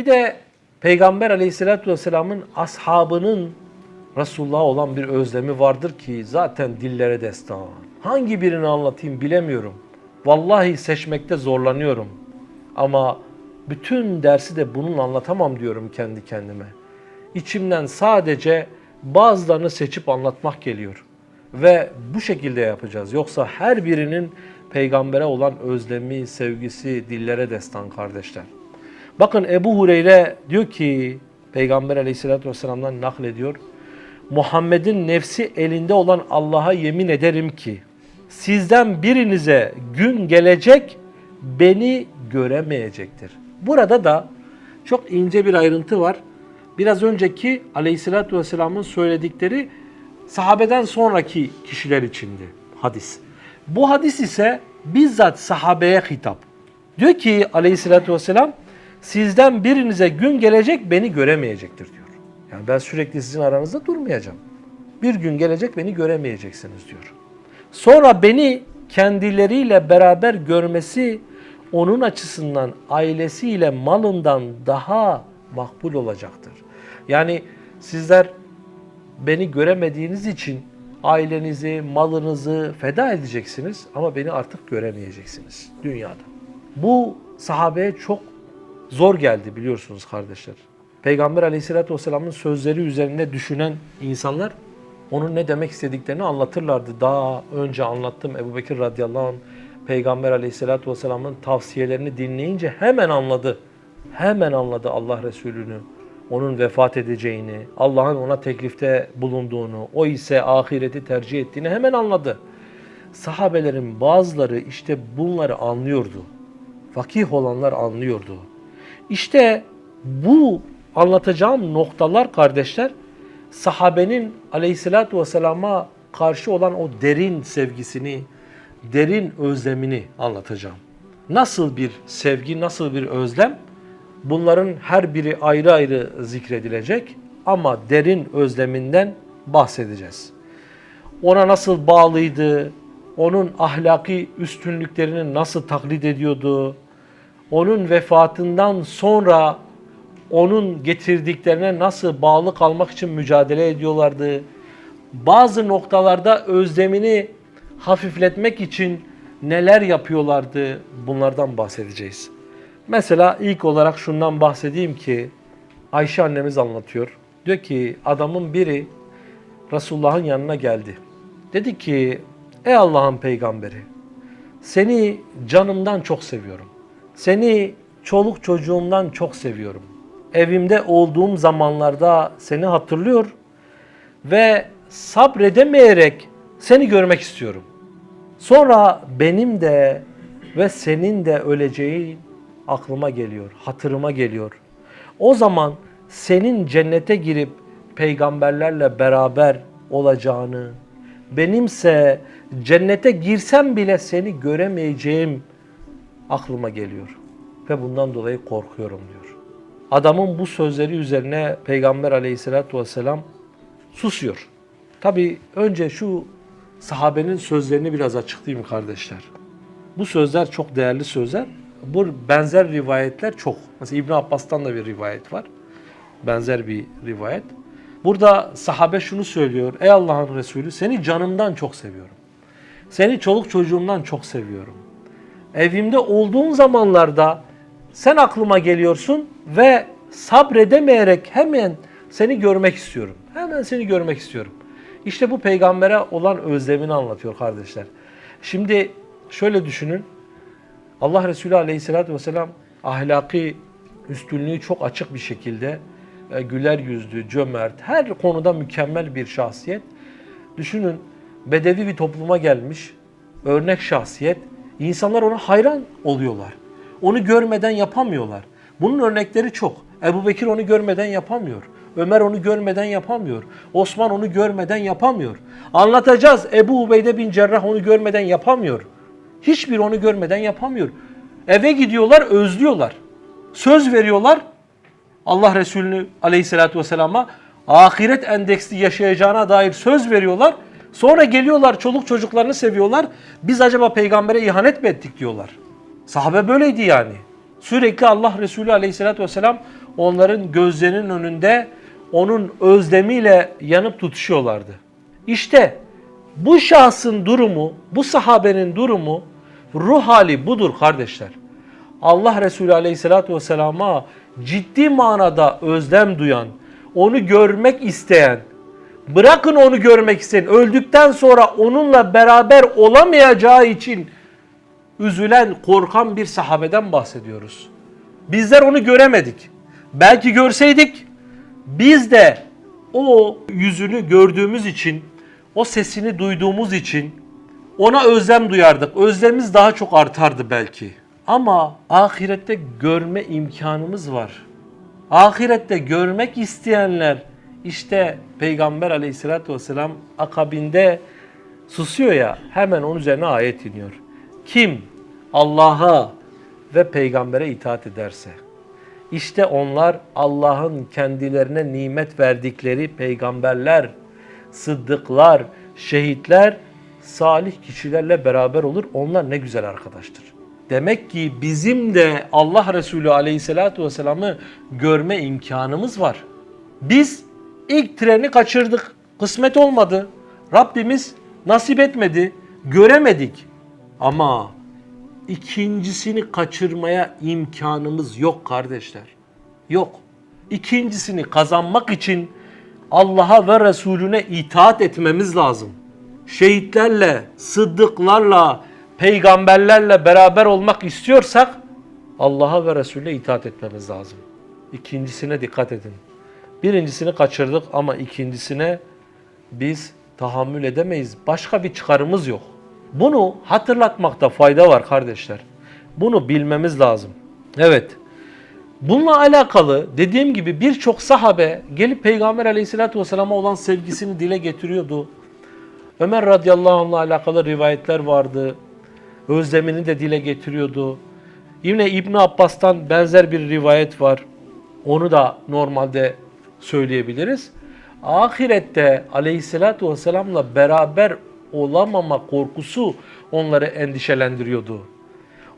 Bir de Peygamber aleyhissalatü vesselamın ashabının Resulullah'a olan bir özlemi vardır ki zaten dillere destan. Hangi birini anlatayım bilemiyorum. Vallahi seçmekte zorlanıyorum. Ama bütün dersi de bununla anlatamam diyorum kendi kendime. İçimden sadece bazılarını seçip anlatmak geliyor. Ve bu şekilde yapacağız. Yoksa her birinin peygambere olan özlemi, sevgisi dillere destan kardeşler. Bakın Ebu Hureyre diyor ki Peygamber aleyhissalatü vesselam'dan naklediyor. Muhammed'in nefsi elinde olan Allah'a yemin ederim ki sizden birinize gün gelecek beni göremeyecektir. Burada da çok ince bir ayrıntı var. Biraz önceki aleyhissalatü vesselamın söyledikleri sahabeden sonraki kişiler içindi hadis. Bu hadis ise bizzat sahabeye hitap. Diyor ki aleyhissalatü vesselam sizden birinize gün gelecek beni göremeyecektir diyor. Yani ben sürekli sizin aranızda durmayacağım. Bir gün gelecek beni göremeyeceksiniz diyor. Sonra beni kendileriyle beraber görmesi onun açısından ailesiyle malından daha makbul olacaktır. Yani sizler beni göremediğiniz için ailenizi, malınızı feda edeceksiniz ama beni artık göremeyeceksiniz dünyada. Bu sahabeye çok zor geldi biliyorsunuz kardeşler. Peygamber aleyhissalatü vesselamın sözleri üzerinde düşünen insanlar onun ne demek istediklerini anlatırlardı. Daha önce anlattım Ebu Bekir radıyallahu anh Peygamber aleyhissalatü vesselamın tavsiyelerini dinleyince hemen anladı. Hemen anladı Allah Resulü'nü, onun vefat edeceğini, Allah'ın ona teklifte bulunduğunu, o ise ahireti tercih ettiğini hemen anladı. Sahabelerin bazıları işte bunları anlıyordu. Fakih olanlar anlıyordu. İşte bu anlatacağım noktalar kardeşler sahabenin aleyhissalatü vesselama karşı olan o derin sevgisini, derin özlemini anlatacağım. Nasıl bir sevgi, nasıl bir özlem? Bunların her biri ayrı ayrı zikredilecek ama derin özleminden bahsedeceğiz. Ona nasıl bağlıydı, onun ahlaki üstünlüklerini nasıl taklit ediyordu, onun vefatından sonra onun getirdiklerine nasıl bağlı kalmak için mücadele ediyorlardı. Bazı noktalarda özlemini hafifletmek için neler yapıyorlardı bunlardan bahsedeceğiz. Mesela ilk olarak şundan bahsedeyim ki Ayşe annemiz anlatıyor. Diyor ki adamın biri Resulullah'ın yanına geldi. Dedi ki ey Allah'ın peygamberi seni canımdan çok seviyorum. Seni çoluk çocuğumdan çok seviyorum. Evimde olduğum zamanlarda seni hatırlıyor ve sabredemeyerek seni görmek istiyorum. Sonra benim de ve senin de öleceğin aklıma geliyor, hatırıma geliyor. O zaman senin cennete girip peygamberlerle beraber olacağını, benimse cennete girsem bile seni göremeyeceğim aklıma geliyor. Ve bundan dolayı korkuyorum diyor. Adamın bu sözleri üzerine Peygamber aleyhissalatü vesselam susuyor. Tabi önce şu sahabenin sözlerini biraz açıklayayım kardeşler. Bu sözler çok değerli sözler. Bu benzer rivayetler çok. Mesela İbn Abbas'tan da bir rivayet var. Benzer bir rivayet. Burada sahabe şunu söylüyor. Ey Allah'ın Resulü seni canımdan çok seviyorum. Seni çoluk çocuğumdan çok seviyorum. Evimde olduğum zamanlarda sen aklıma geliyorsun ve sabredemeyerek hemen seni görmek istiyorum. Hemen seni görmek istiyorum. İşte bu peygambere olan özlemini anlatıyor kardeşler. Şimdi şöyle düşünün. Allah Resulü Aleyhisselatü Vesselam ahlaki üstünlüğü çok açık bir şekilde e, güler yüzlü, cömert, her konuda mükemmel bir şahsiyet. Düşünün bedevi bir topluma gelmiş, örnek şahsiyet. İnsanlar ona hayran oluyorlar. Onu görmeden yapamıyorlar. Bunun örnekleri çok. Ebu Bekir onu görmeden yapamıyor. Ömer onu görmeden yapamıyor. Osman onu görmeden yapamıyor. Anlatacağız. Ebu Ubeyde bin Cerrah onu görmeden yapamıyor. Hiçbir onu görmeden yapamıyor. Eve gidiyorlar, özlüyorlar. Söz veriyorlar. Allah Resulü aleyhissalatü vesselama ahiret endeksli yaşayacağına dair söz veriyorlar. Sonra geliyorlar çoluk çocuklarını seviyorlar. Biz acaba peygambere ihanet mi ettik diyorlar. Sahabe böyleydi yani. Sürekli Allah Resulü aleyhissalatü vesselam onların gözlerinin önünde onun özlemiyle yanıp tutuşuyorlardı. İşte bu şahsın durumu, bu sahabenin durumu, ruh hali budur kardeşler. Allah Resulü Aleyhisselatü Vesselam'a ciddi manada özlem duyan, onu görmek isteyen, bırakın onu görmek isteyen, öldükten sonra onunla beraber olamayacağı için üzülen, korkan bir sahabeden bahsediyoruz. Bizler onu göremedik. Belki görseydik biz de o yüzünü gördüğümüz için, o sesini duyduğumuz için ona özlem duyardık. Özlemimiz daha çok artardı belki. Ama ahirette görme imkanımız var. Ahirette görmek isteyenler işte Peygamber aleyhissalatü vesselam akabinde susuyor ya hemen onun üzerine ayet iniyor. Kim Allah'a ve peygambere itaat ederse işte onlar Allah'ın kendilerine nimet verdikleri peygamberler, sıddıklar, şehitler, salih kişilerle beraber olur. Onlar ne güzel arkadaştır. Demek ki bizim de Allah Resulü Aleyhisselatü Vesselam'ı görme imkanımız var. Biz ilk treni kaçırdık. Kısmet olmadı. Rabbimiz nasip etmedi. Göremedik. Ama ikincisini kaçırmaya imkanımız yok kardeşler. Yok. İkincisini kazanmak için Allah'a ve Resulüne itaat etmemiz lazım. Şehitlerle, sıddıklarla, peygamberlerle beraber olmak istiyorsak Allah'a ve Resulüne itaat etmemiz lazım. İkincisine dikkat edin. Birincisini kaçırdık ama ikincisine biz tahammül edemeyiz. Başka bir çıkarımız yok. Bunu hatırlatmakta fayda var kardeşler. Bunu bilmemiz lazım. Evet. Bununla alakalı dediğim gibi birçok sahabe gelip Peygamber aleyhissalatü vesselama olan sevgisini dile getiriyordu. Ömer radıyallahu anh'la alakalı rivayetler vardı. Özlemini de dile getiriyordu. Yine İbn Abbas'tan benzer bir rivayet var. Onu da normalde söyleyebiliriz. Ahirette aleyhissalatü vesselamla beraber olamama korkusu onları endişelendiriyordu.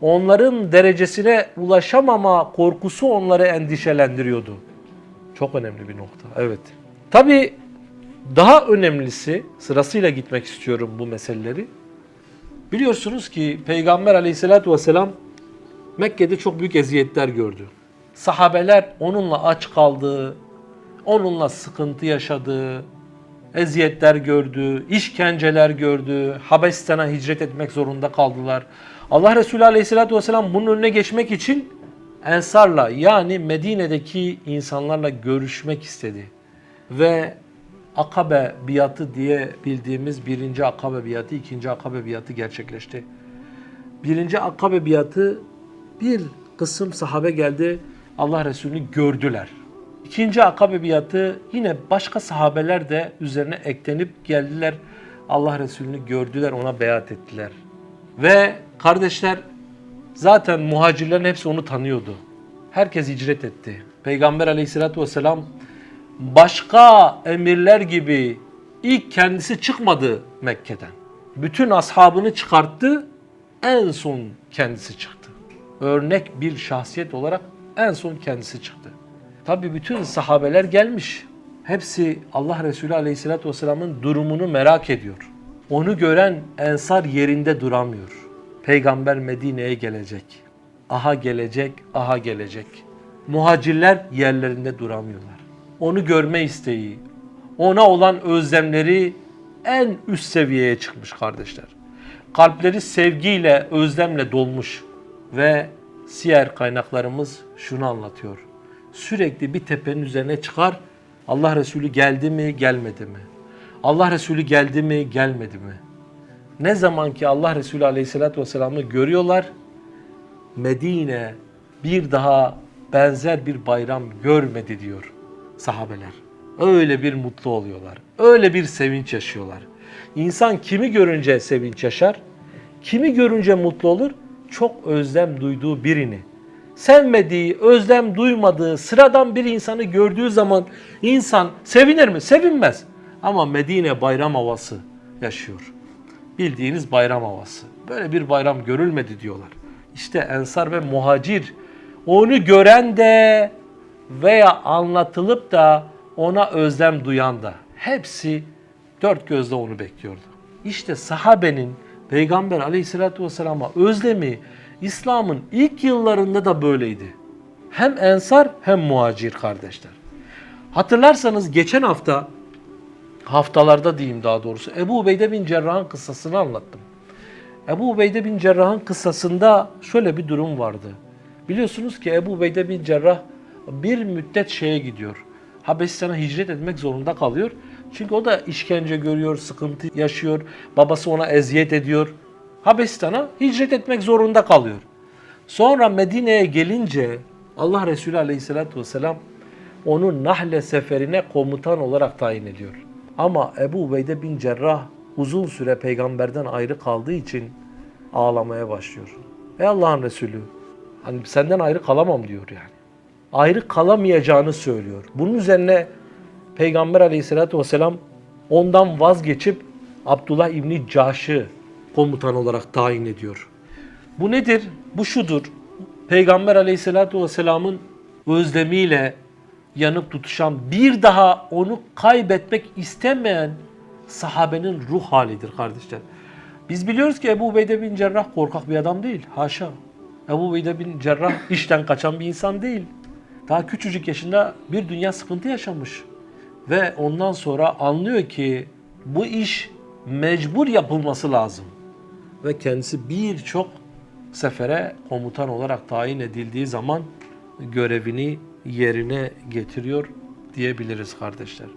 Onların derecesine ulaşamama korkusu onları endişelendiriyordu. Çok önemli bir nokta. Evet. Tabii daha önemlisi sırasıyla gitmek istiyorum bu meseleleri. Biliyorsunuz ki Peygamber aleyhissalatü vesselam Mekke'de çok büyük eziyetler gördü. Sahabeler onunla aç kaldı, onunla sıkıntı yaşadı, eziyetler gördü, işkenceler gördü, Habeşistan'a hicret etmek zorunda kaldılar. Allah Resulü Aleyhisselatü Vesselam bunun önüne geçmek için Ensar'la yani Medine'deki insanlarla görüşmek istedi. Ve Akabe biatı diye bildiğimiz birinci Akabe biatı, ikinci Akabe biatı gerçekleşti. Birinci Akabe biatı bir kısım sahabe geldi Allah Resulü'nü gördüler. İkinci Akabe biatı yine başka sahabeler de üzerine eklenip geldiler. Allah Resulü'nü gördüler, ona beyat ettiler. Ve kardeşler zaten muhacirlerin hepsi onu tanıyordu. Herkes hicret etti. Peygamber aleyhissalatü vesselam başka emirler gibi ilk kendisi çıkmadı Mekke'den. Bütün ashabını çıkarttı, en son kendisi çıktı. Örnek bir şahsiyet olarak en son kendisi çıktı. Tabi bütün sahabeler gelmiş. Hepsi Allah Resulü Aleyhisselatü Vesselam'ın durumunu merak ediyor. Onu gören ensar yerinde duramıyor. Peygamber Medine'ye gelecek. Aha gelecek, aha gelecek. Muhacirler yerlerinde duramıyorlar. Onu görme isteği, ona olan özlemleri en üst seviyeye çıkmış kardeşler. Kalpleri sevgiyle, özlemle dolmuş ve siyer kaynaklarımız şunu anlatıyor sürekli bir tepenin üzerine çıkar. Allah Resulü geldi mi, gelmedi mi? Allah Resulü geldi mi, gelmedi mi? Ne zaman ki Allah Resulü Aleyhisselatü Vesselam'ı görüyorlar, Medine bir daha benzer bir bayram görmedi diyor sahabeler. Öyle bir mutlu oluyorlar. Öyle bir sevinç yaşıyorlar. İnsan kimi görünce sevinç yaşar? Kimi görünce mutlu olur? Çok özlem duyduğu birini sevmediği, özlem duymadığı, sıradan bir insanı gördüğü zaman insan sevinir mi? Sevinmez. Ama Medine bayram havası yaşıyor. Bildiğiniz bayram havası. Böyle bir bayram görülmedi diyorlar. İşte Ensar ve Muhacir onu gören de veya anlatılıp da ona özlem duyan da hepsi dört gözle onu bekliyordu. İşte sahabenin Peygamber aleyhissalatü vesselama özlemi İslam'ın ilk yıllarında da böyleydi. Hem ensar hem muhacir kardeşler. Hatırlarsanız geçen hafta haftalarda diyeyim daha doğrusu Ebu Ubeyde bin Cerrah'ın kıssasını anlattım. Ebu Ubeyde bin Cerrah'ın kıssasında şöyle bir durum vardı. Biliyorsunuz ki Ebu Ubeyde bin Cerrah bir müddet şeye gidiyor. Habeşistan'a hicret etmek zorunda kalıyor. Çünkü o da işkence görüyor, sıkıntı yaşıyor. Babası ona eziyet ediyor. Habeşistan'a hicret etmek zorunda kalıyor. Sonra Medine'ye gelince Allah Resulü Aleyhisselatü Vesselam onu Nahle seferine komutan olarak tayin ediyor. Ama Ebu Ubeyde bin Cerrah uzun süre peygamberden ayrı kaldığı için ağlamaya başlıyor. Ey Allah'ın Resulü hani senden ayrı kalamam diyor yani. Ayrı kalamayacağını söylüyor. Bunun üzerine Peygamber aleyhissalatü vesselam ondan vazgeçip Abdullah İbni Caş'ı komutan olarak tayin ediyor. Bu nedir? Bu şudur. Peygamber aleyhissalatü vesselamın özlemiyle yanıp tutuşan, bir daha onu kaybetmek istemeyen sahabenin ruh halidir kardeşler. Biz biliyoruz ki Ebu Ubeyde bin Cerrah korkak bir adam değil. Haşa. Ebu Ubeyde bin Cerrah işten kaçan bir insan değil. Daha küçücük yaşında bir dünya sıkıntı yaşamış. Ve ondan sonra anlıyor ki bu iş mecbur yapılması lazım. Ve kendisi birçok sefere komutan olarak tayin edildiği zaman görevini yerine getiriyor diyebiliriz kardeşler.